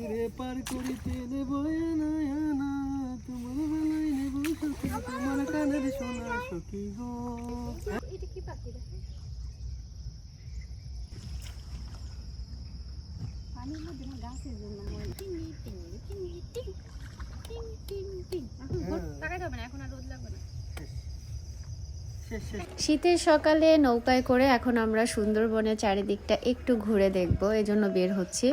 তীরে পার করিতে নেব তোমার বেলায় নেব সখী তোমার কানের সোনা সখী গো। এটা কি পাখি পানির মধ্যে না গাছের জন্য টিং টিং টিং টিং টিং টিং টিং। এখন তাকাইতে হবে না এখন আর রোদ লাগবে না। শেষ শেষ। শীতের সকালে নৌকায় করে এখন আমরা সুন্দরবনের চারিদিকটা একটু ঘুরে দেখব এজন্য বের হচ্ছি।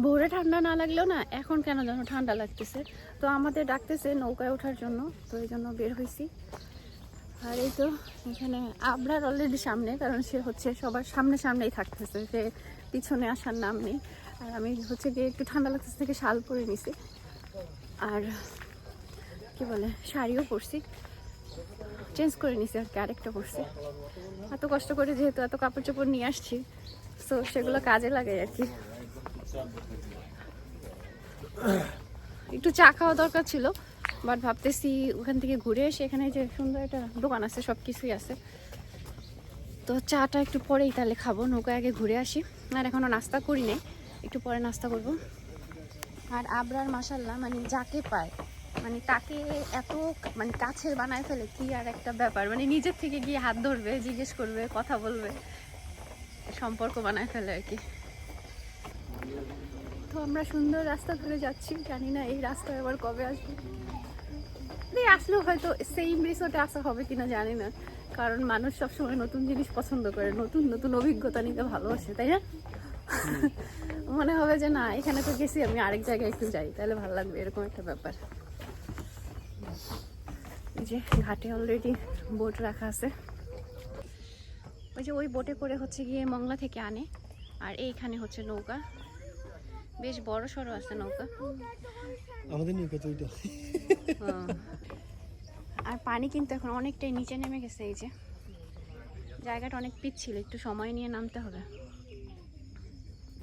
ভোরে ঠান্ডা না লাগলেও না, এখন কেন যেন ঠান্ডা লাগতেছে। তো আমাদের ডাকতেছে নৌকায় ওঠার জন্য, তো এই জন্য বের হয়েছি। আর এই তো এখানে আবরার অলরেডি সামনে, কারণ সে হচ্ছে সবার সামনে সামনেই থাকতেছে, সে পিছনে আসার নাম নেই। আর আমি হচ্ছে গিয়ে একটু ঠান্ডা লাগতেছে থেকে শাল পরে নিছি। আর কি বলে, শাড়িও পরছি। চেঞ্জ করে নিছি আর কি, আরেকটা পরছি। এত কষ্ট করে যেহেতু এত কাপড় চোপড় নিয়ে আসছি, তো সেগুলো কাজে লাগে আর কি। একটু চা খাওয়া দরকার ছিল বাট ভাবতেছি ওখান থেকে ঘুরে এসে এখানে যে সুন্দর একটা দোকান আছে সব কিছুই আছে। তো চাটা একটু পরেই তাহলে খাব নৌকায় আগে ঘুরে আসি। আর এখনও নাস্তা করি নাই, একটু পরে নাস্তা করব। আর আবরার মাসাল্লাহ মানে যাকে পায় মানে তাকে এত মানে কাছের বানায় ফেলে কি আর একটা ব্যাপার। মানে নিজের থেকে গিয়ে হাত ধরবে, জিজ্ঞেস করবে, কথা বলবে, সম্পর্ক বানায় ফেলে আর কি। তো আমরা সুন্দর রাস্তা ধরে যাচ্ছি জানি না এই রাস্তায় আবার কবে আসব। আসলেও হয়তো সেম রিসোর্টে আসা হবে কিনা জানি না কারণ মানুষ সবসময় নতুন জিনিস পছন্দ করে নতুন নতুন অভিজ্ঞতা নিতে ভালোবাসে তাই না? মনে হবে যে না এখানে তো গেছি আমি আরেক জায়গায় একটু যাই তাহলে ভালো লাগবে এরকম একটা ব্যাপার। যে ঘাটে অলরেডি বোট রাখা আছে। ওই যে ওই বোটে করে হচ্ছে গিয়ে মংলা থেকে আনে আর এইখানে হচ্ছে নৌকা। বেশ বড় সড়ো আছে নৌকা। আমাদের নৌকা তো ওইটা। হ্যাঁ। আর পানি কিন্তু এখন অনেকটাই নিচে নেমে গেছে এই যে। জায়গাটা অনেক পিচ্ছিল একটু সময় নিয়ে নামতে হবে।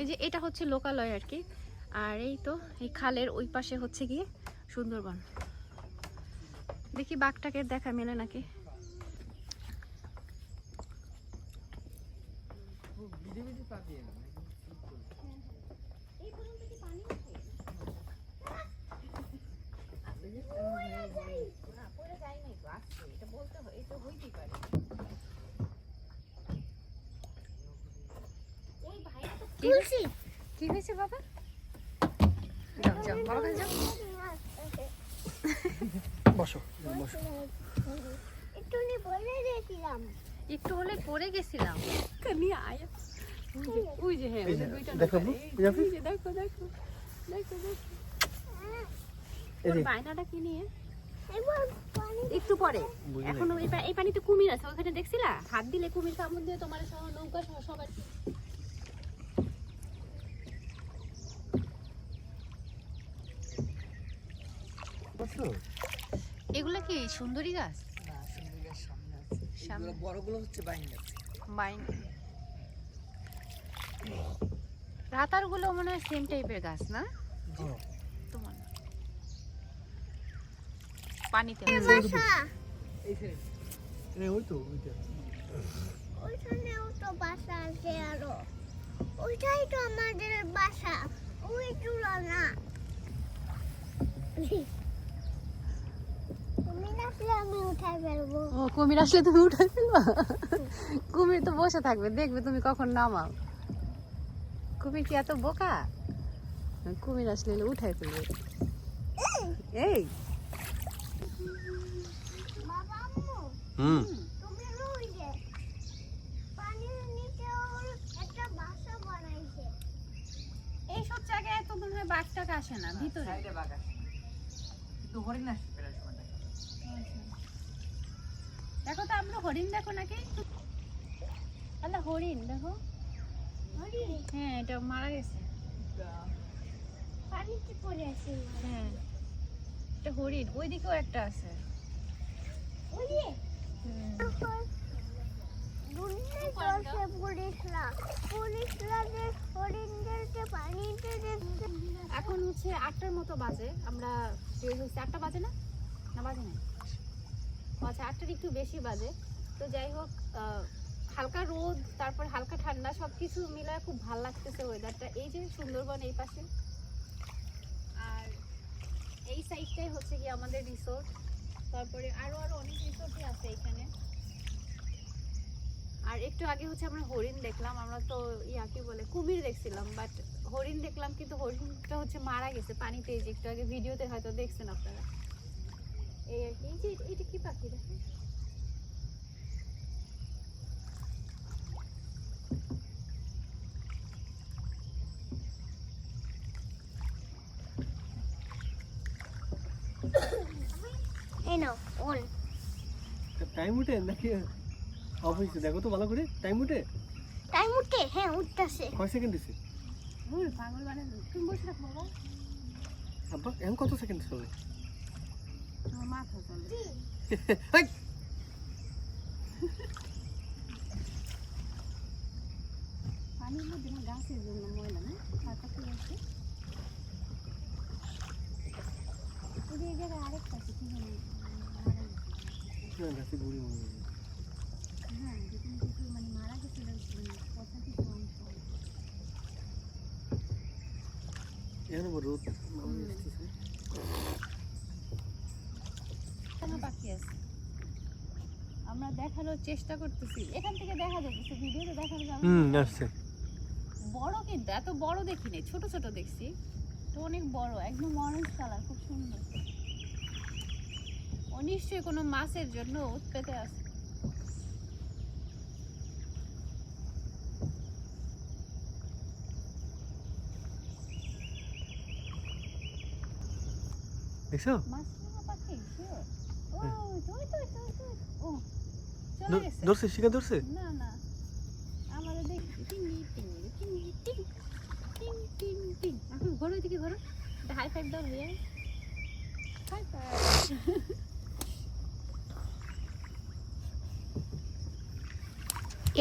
এই যে এটা হচ্ছে লোকালয় আর কি। আর এই তো এই খালের ওই পাশে হচ্ছে গিয়ে সুন্দরবন। দেখি বাঘটাকে দেখা মেলে নাকি। কি হয়েছে? বাবা? যাও যাও বাবা কাছে যাও। বসো বসো। একটু নি বলে দিয়েছিলাম একটু হলে পড়ে গেছিলাম। নিয়ে আয়। ওই যে হ্যাঁ দেখো দেখো। দেখো দেখো বায়নাটা কি নিয়ে? একটু পরে। এখন এই পানিতে কুমির আছে ওখানে দেখছিলা? হাত দিলে কুমির কামড় দিয়ে তোমার সহ নৌকা সহ সবার বসো। এগুলা কি সুন্দরী গাছ? সামনে আছে। বড়গুলো হচ্ছে বাইন গাছ বাইন রাতারগুলো মনে হয় সেম টাইপের গাছ না হ্যাঁ। তোমার না। পানিতে ওই তো ওইখানেও তো বাসা আছে আরও। ওইটাই তো আমাদের বাসা। ওই উঠাই ও কুমির আসলে তুমি উঠে ফেলবা? কুমির তো বসে থাকবে দেখবে তুমি কখন নামাও। কুমির কি এত বোকা? কুমির আসলে উঠাই ফেলবে। এই। হুম। তুমি ওই যে পানির নিচে ওর একটা বাসা বানাইছে। এইসব জায়গায় তো মনে হয় বাঘ টাক আসে না ভিতরে। সাইডে বাঘ আছে কিন্তু হরিণ আসে প্রায় সময় দেখো। তো আমরা হরিণ দেখো নাকি? আল্লাহ হরিণ দেখো। হ্যাঁ এটা মারা গেছে। পানিতে পড়ে আছে। হ্যাঁ। এটা হরিণ ওই দিকেও একটা আছে। এখন হচ্ছে আটটার মতো বাজে। আমরা হয়েছি। আটটা বাজে না? না বাজে না? আচ্ছা আটটার একটু বেশি বাজে। তো যাই হোক হালকা রোদ তারপর হালকা ঠান্ডা সব কিছু মিলায় খুব ভালো লাগতেছে ওয়েদারটা এই যে সুন্দরবন এই পাশে। এই সাইডটাই হচ্ছে কি আমাদের রিসোর্ট তারপরে আরও আরও অনেক রিসোর্টই আছে এখানে। আর একটু আগে হচ্ছে আমরা হরিণ দেখলাম, আমরা তো ইয়া কি বলে কুমির দেখছিলাম বাট হরিণ দেখলাম কিন্তু হরিণটা হচ্ছে মারা গেছে পানিতে যে একটু আগে ভিডিওতে হয়তো দেখছেন আপনারা। এই আর কি, এই যে এটা কি পাখি দেখেন এই নাও ওল টাইম উঠে নাকি অফিসে দেখো তো ভালো করে টাইম উঠে? টাইম উঠে হ্যাঁ উঠতেছে। কয় সেকেন্ড দিছে? ভুল পাগল বানানো তুমি বসে থাকো বাবা। আব্বা এখন কত সেকেন্ড তোমার মাথা চলে! পানির মধ্যে না গাছের জন্য ময়লা না? পাতা কি আছে এই জায়গায় আরেকটা আছে কি জানি। গেছে। গুড়ি হয়। মানে মারা মানে এখানে রোদ পাখি আছে। আমরা দেখানোর চেষ্টা করতেছি। এখান থেকে দেখা যাচ্ছে ভিডিওতে দেখানো যাবে হুম আসছে। বড় কিন্তু এত বড় দেখিনি ছোট ছোট দেখছি। তো অনেক বড় একদম অরেঞ্জ কালার খুব সুন্দর। নিশ্চয়ই কোনো মাছের জন্য উৎপেতে আছে। দেখছ হ্যাঁ। ধরছে ধরছে না না। দেখ টিং টিং টিং টিং টিং টিং টিং এখন ঘোরো এদিকে ঘোরো হাই ফাইভ দাও ভাইয়া। High five.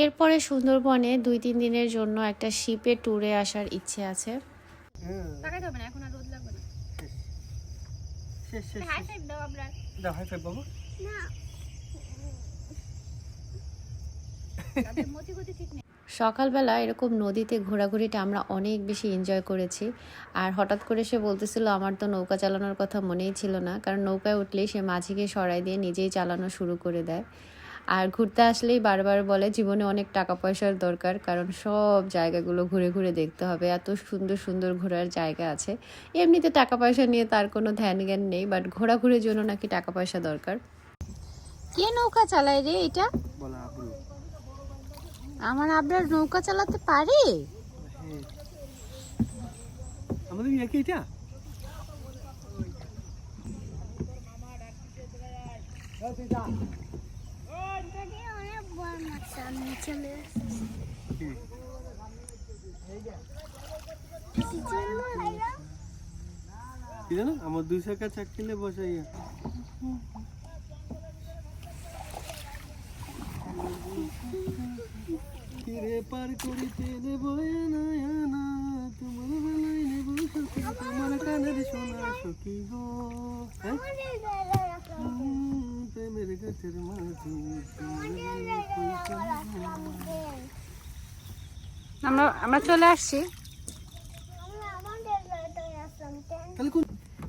এরপরে সুন্দরবনে দুই তিন দিনের জন্য একটা শিপে ট্যুরে আসার ইচ্ছে আছে। তাকাইতে হবে না এখন আর রোদ লাগবে না। শেষ শেষ হাই ফাইভ দাও আমরা। দাও হাই ফাইভ বাবু। না। তাদের মতি গতি ঠিক নেই। সকালবেলা এরকম নদীতে ঘোরাঘুরিটা আমরা অনেক বেশি এনজয় করেছি। আর হঠাৎ করে সে বলতেছিল আমার তো নৌকা চালানোর কথা মনেই ছিল না। কারণ নৌকায় উঠলেই সে মাঝিকে সরাই দিয়ে নিজেই চালানো শুরু করে দেয়। আর ঘুরতে আসলেই বারবার বলে জীবনে অনেক টাকা পয়সার দরকার কারণ সব জায়গাগুলো ঘুরে ঘুরে দেখতে হবে। এত সুন্দর সুন্দর ঘোরার জায়গা আছে। এমনিতে টাকা পয়সা নিয়ে তার কোনো ধ্যান জ্ঞান নেই বাট ঘোরাঘুরির জন্য নাকি টাকা পয়সা দরকার। কে নৌকা চালায় রে এটা? আমার আবরার নৌকা চালাতে পারে? আমাদের একই এটা? কি? জানো? আমার দুই চাকা চাকরিলে বসাইয়া তীরে পার করিতে না তোমার তোমার কানের শোনা সখী গো। হ্যাঁ? আমরা আমরা চলে আসছি।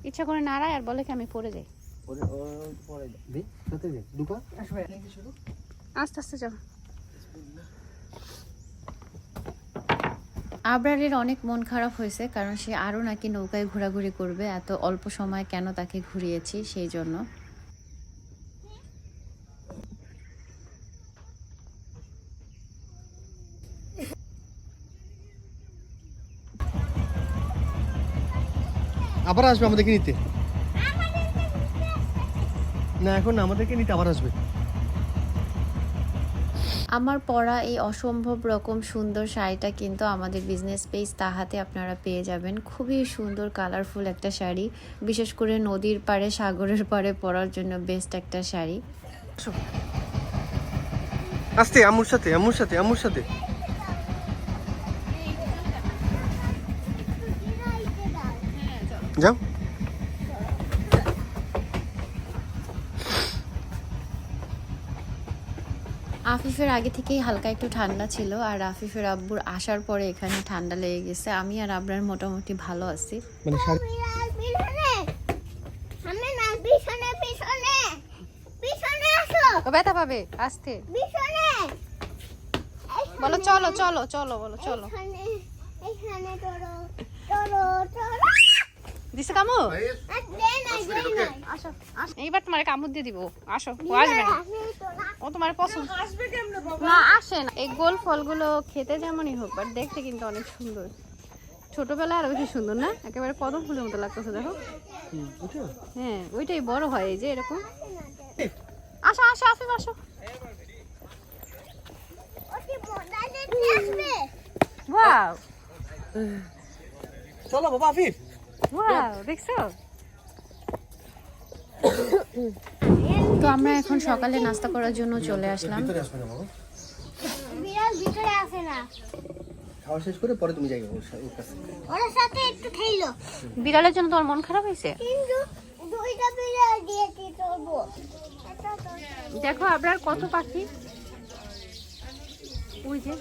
ইচ্ছা করে নাড়ায় আর বলে কি আমি পড়ে যাই। আস্তে আস্তে যাও। আবরারের অনেক মন খারাপ হয়েছে কারণ সে আরও নাকি নৌকায় ঘোরাঘুরি করবে এত অল্প সময় কেন তাকে ঘুরিয়েছি সেই জন্য। আবার আসবে আমাদেরকে নিতে? না এখন আমাদেরকে নিতে আবার আসবে। আমার পরা এই অসম্ভব রকম সুন্দর শাড়িটা কিন্তু আমাদের বিজনেস পেজ তাহাতে আপনারা পেয়ে যাবেন। খুবই সুন্দর কালারফুল একটা শাড়ি। বিশেষ করে নদীর পাড়ে সাগরের পাড়ে পরার জন্য বেস্ট একটা শাড়ি। আস্তে আমুর সাথে আমুর সাথে আমুর সাথে। যাও। আফিফের আগে থেকেই হালকা একটু ঠান্ডা ছিল আর আফিফের আব্বুর আসার পরে এখানে ঠান্ডা লেগে গেছে। আমি আর আবরার মোটামুটি ভালো আছি। মানে পিছনে। পিছনে পিছনে। পিছনে আসো। ব্যথা পাবে আসতে। পিছনে। বলো চলো চলো চলো বলো চলো। এখানে তোরো দিছে কামু? আসো আসো এইবার তোমার কামড় দিয়ে দিব। আসো ও আসবে না। ও তোমার পছন্দ। না আসে না। এই গোল ফলগুলো খেতে যেমনই হোক বাট দেখতে কিন্তু অনেক সুন্দর। ছোটবেলায় আরও বেশি সুন্দর না? একেবারে কদম ফুলের মতো লাগতেছে দেখো। হ্যাঁ ওইটাই বড় হয় এই যে এরকম। আসো আসো আসো দিতে চলো বাবা আফিফ। ওয়াও দেখছ তো আমরা এখন সকালে নাস্তা করার জন্য চলে আসলাম। ভিতরে আসবে না বাবা। বিড়াল ভিতরে আসে না। খাওয়া শেষ করে পরে তুমি যাইবে ওর কাছে। ওর সাথে একটু খেলো। বিড়ালের জন্য তোমার মন খারাপ হয়েছে? কিন্তু দুইটা বিড়াল দেখো আপনার কত পাখি? ওই যে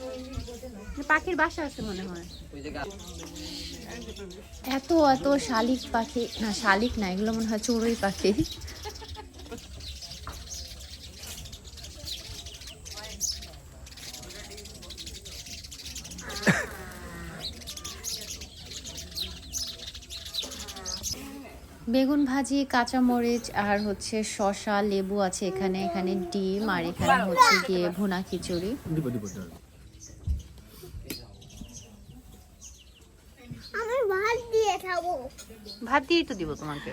যে পাখির বাসা আছে মনে হয়। এত এত শালিক পাখি না শালিক না এগুলো মনে হয় চড়ুই পাখি। বেগুন ভাজি কাঁচা মরিচ আর হচ্ছে শসা লেবু আছে এখানে। এখানে ডিম আর এখানে হচ্ছে গিয়ে ভুনা খিচুড়ি। ভাত দিয়ে খাব। ভাত দিয়েই তো দিব তোমাকে।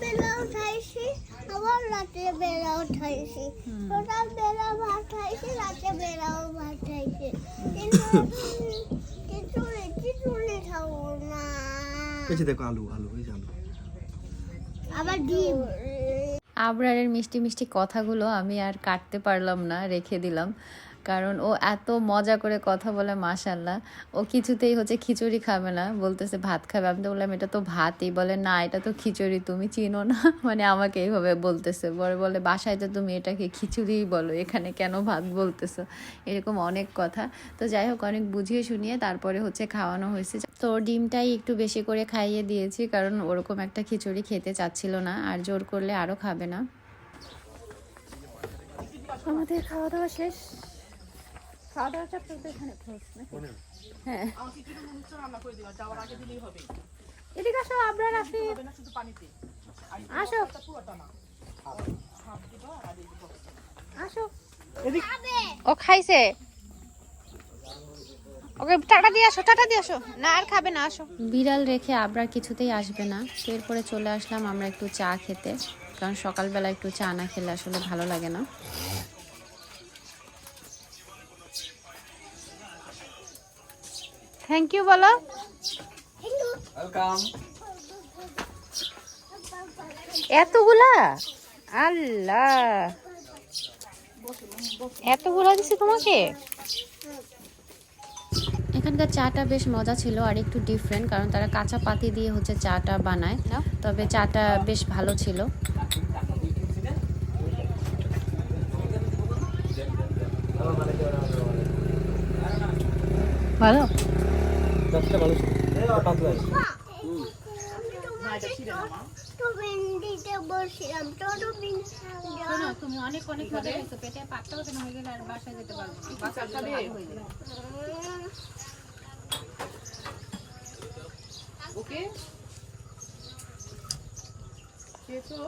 বেলা উঠাইছি আবার রাতে বেলা উঠাইছি। সকাল বেলা ভাত খাইছি রাতে বেলাও ভাত খাইছি কিন্তু খিচুড়ি খিচুড়ি খাব না এই যে দেখো আলু আলু এই যে আলু। আবার ডিম। আবরারের মিষ্টি মিষ্টি কথাগুলো আমি আর কাটতে পারলাম না রেখে দিলাম। কারণ ও এত মজা করে কথা বলে মাশাল্লাহ ও কিছুতেই হচ্ছে খিচুড়ি খাবে না। বলতেছে, ভাত খাবে? আমি তো বললাম, এটা তো ভাতই। বলে, না, এটা তো খিচুড়ি, তুমি চিনো না। মানে আমাকে এইভাবে বলতেছে। পরে বলে, বাসায় তো তুমি এটাকে খিচুড়িই বলো, এখানে কেন ভাত বলতেছো? এরকম অনেক কথা। তো যাই হোক, অনেক বুঝিয়ে শুনিয়ে তারপরে হচ্ছে খাওয়ানো হয়েছে। তো ডিমটাই একটু বেশি করে খাইয়ে দিয়েছি, কারণ ওরকম একটা খিচুড়ি খেতে চাচ্ছিল না, আর জোর করলে আরও খাবে না। আমাদের খাওয়া দাওয়া শেষ। খাওয়া দাওয়া চ্যাপ্টার তো এখানে close নাকি? হ্যাঁ। এদিকে আসো আবরার আসি। আসো। আসো। ও খাইছে। ওকে টাটা দিয়ে আসো টাটা দিয়ে আসো। না আর খাবে না আসো। বিড়াল রেখে আবরার কিছুতেই আসবে না। তো এরপরে চলে আসলাম আমরা একটু চা খেতে কারণ সকালবেলা একটু চা না খেলে আসলে ভালো লাগে না। থ্যাংক ইউ বলো এতগুলা? আল্লাহ। এতগুলা দিছি তোমাকে? এখানকার চাটা বেশ মজা ছিল আর একটু ডিফারেন্ট কারণ তারা কাঁচা পাতি দিয়ে হচ্ছে চাটা বানায়। তবে চাটা বেশ ভালো ছিল। ভালো? দশটা এটা পাতলা তুমি অনেক অনেক মজা পেয়েছ পেটে পাতলা ওজন হয়ে গেলে আর বাসায় যেতে পারব ওকে? খেয়েছো?